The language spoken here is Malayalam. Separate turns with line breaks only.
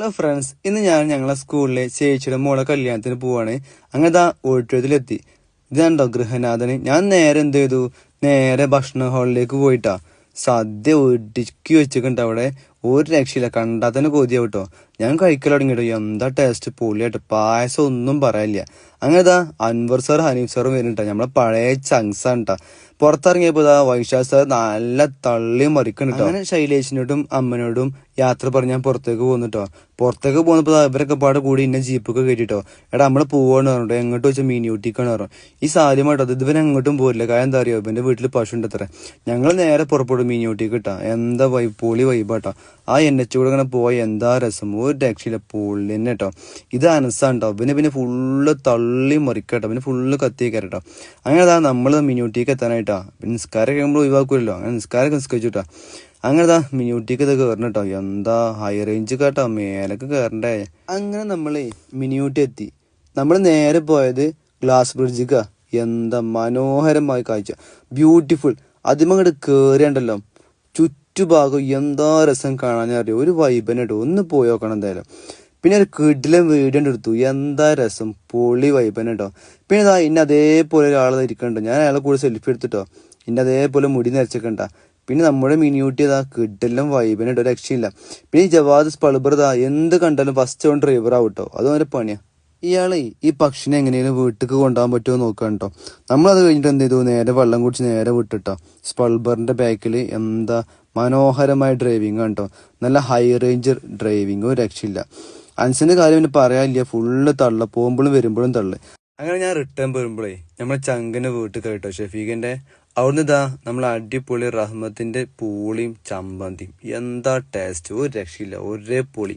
ഹലോ ഫ്രണ്ട്സ് ഇന്ന് ഞാൻ ഞങ്ങളെ സ്കൂളിലെ ചേച്ചിയുടെ മോളെ കല്യാണത്തിന് പോവാണ്. അങ്ങനത്തെ ഓഡിറ്റോറിയത്തിലെത്തി. ഇതാണ്ടോ ഗൃഹനാഥന്. ഞാൻ നേരെ എന്ത് ചെയ്തു? നേരെ ഭക്ഷണ ഹാളിലേക്ക് പോയിട്ടാ. സദ്യ ഒടുക്കി വെച്ചിട്ടുണ്ട് അവിടെ. ഒരു രക്ഷയില്ല. കണ്ടാൽ തന്നെ കൊതിയാവും കേട്ടോ ഞാൻ കഴിക്കൽ തുടങ്ങിയിട്ട് എന്താ ടേസ്റ്റ് പൊളിയായിട്ട് പായസം ഒന്നും പറയാനില്ല. അങ്ങനെതാ അൻവർ സാർ ഹനീഫ് സാറും വരുന്നുണ്ട്. നമ്മളെ പഴയ ചങ്സ് ചങ്സാണ് കേട്ടോ പുറത്തിറങ്ങിയപ്പോ ഇതാ വൈശാഖ് സാർ നല്ല തള്ളി മറിക്കണിട്ടോ അങ്ങനെ ശൈലേഷിനോടും അമ്മനോടും യാത്ര പറഞ്ഞ് ഞാൻ പുറത്തേക്ക് പോകുന്നുട്ടോ പുറത്തേക്ക് പോകുന്നപ്പോൾ ഇവരൊക്കെ പാട് കൂടി ഇന്നെ ജീപ്പൊക്കെ കയറ്റിട്ടോ എടാ നമ്മൾ പോവാണ് പറഞ്ഞിട്ടോ എങ്ങോട്ട് വെച്ചാൽ മീനി ഊട്ടിക്കാണ് പറഞ്ഞു. ഈ സാധ്യമായിട്ടോ അത് ഇവൻ എങ്ങോട്ടും പോരില്ല. കാര്യം എന്താ അറിയോ? ഇവന്റെ വീട്ടിൽ പശു ഉണ്ട് അത്ര. ഞങ്ങൾ നേരെ പുറപ്പെടും മീനി ഊട്ടിക്ക് കിട്ടാ എന്താ വൈ പൊളി വൈബാട്ടോ ആ എൻ എച്ച് കൂടെ ഇങ്ങനെ പോയ എന്താ രസം? ഒരു രക്ഷയില്ല പൊള്ളി തന്നെ കേട്ടോ ഇത് അനസാണ്ടോ പിന്നെ പിന്നെ ഫുള്ള് തള്ളി മറിക്കട്ടോ പിന്നെ ഫുള്ള് കത്തിയേക്കാരട്ടോ അങ്ങനെ അതാ നമ്മൾ മിനിയൂട്ടിക്ക് എത്താനായിട്ടോ. പിന്നെ നിസ്കാരം കഴിയുമ്പോൾ ഒഴിവാക്കുമല്ലോ അങ്ങനെ നിസ്കാരം നിസ്കരിച്ചുട്ടാ. അങ്ങനെ ദാ മിനിയൂട്ടിക്ക് ഇത് കയറണം കേട്ടോ എന്താ ഹൈ റേഞ്ച് കേട്ടോ മേലൊക്കെ കയറണ്ടേ അങ്ങനെ നമ്മൾ മിനിയൂട്ടി എത്തി. നമ്മൾ നേരെ പോയത് ഗ്ലാസ് ബ്രിഡ്ജിക്കാ എന്താ മനോഹരമായി കാഴ്ച. ബ്യൂട്ടിഫുൾ അതിമങ്ങോട്ട് കയറിയണ്ടല്ലോ ചുറ്റുഭാഗം എന്താ രസം കാണാനറിയോ ഒരു വൈബനെ ഒന്ന് പോയി നോക്കണം എന്തായാലും. പിന്നെ ഒരു കിടിലം വീഡിയോ എടുത്തു. എന്താ രസം? പൊളി വൈബനെ കേട്ടോ പിന്നെ ഇതാ ഇന്നെ അതേപോലെ ഒരാൾ ഇരിക്കണ്ടോ ഞാൻ അയാളെ കൂടെ സെൽഫി എടുത്തിട്ടോ. ഇന്നെ അതേപോലെ മുടി നരച്ചേക്കണ്ട. പിന്നെ നമ്മുടെ മിനിയൂട്ടി ഇതാ കിടിലൻ വൈബനെ കേട്ടോ രക്ഷയില്ല. പിന്നെ ഈ ജവാദ് സ്പൾബർ ഇതാ എന്ത് കണ്ടാലും ഫസ്റ്റ് ഓൺ ഡ്രൈവർ ആവും കേട്ടോ അത് അവന്റെ പണിയാ. ഇയാളെ ഈ പക്ഷിനെ എങ്ങനെയാണ് വീട്ടിലേക്ക് കൊണ്ടുപോകാൻ പറ്റുമോ നോക്കാൻ കേട്ടോ നമ്മളത് കഴിഞ്ഞിട്ട് എന്ത് ചെയ്തു? നേരെ വെള്ളം കുടിച്ച് നേരെ വിട്ടിട്ടോ. സ്പൾബറിന്റെ ബാക്കിൽ എന്താ മനോഹരമായ ഡ്രൈവിംഗ് കേട്ടോ നല്ല ഹൈ റേഞ്ച് ഡ്രൈവിംഗ് രക്ഷയില്ല. അൻസിന്റെ കാര്യം പിന്നെ പറയാനില്ല. ഫുള്ള് തള്ള പോകുമ്പോഴും വരുമ്പോഴും തള്ളു അങ്ങനെ ഞാൻ റിട്ടേൺ വരുമ്പോഴേ നമ്മളെ ചങ്കിന്റെ വീട്ടിൽ കേട്ടോ ഷെഫീഖിന്റെ. അവിടുന്ന് ഇതാ നമ്മൾ അടിപൊളി റഹ്മത്തിന്റെ പൂളിയും ചമ്പന്തിയും എന്താ ടേസ്റ്റ് ഒരു രക്ഷയില്ല. ഒരേ പൊളി.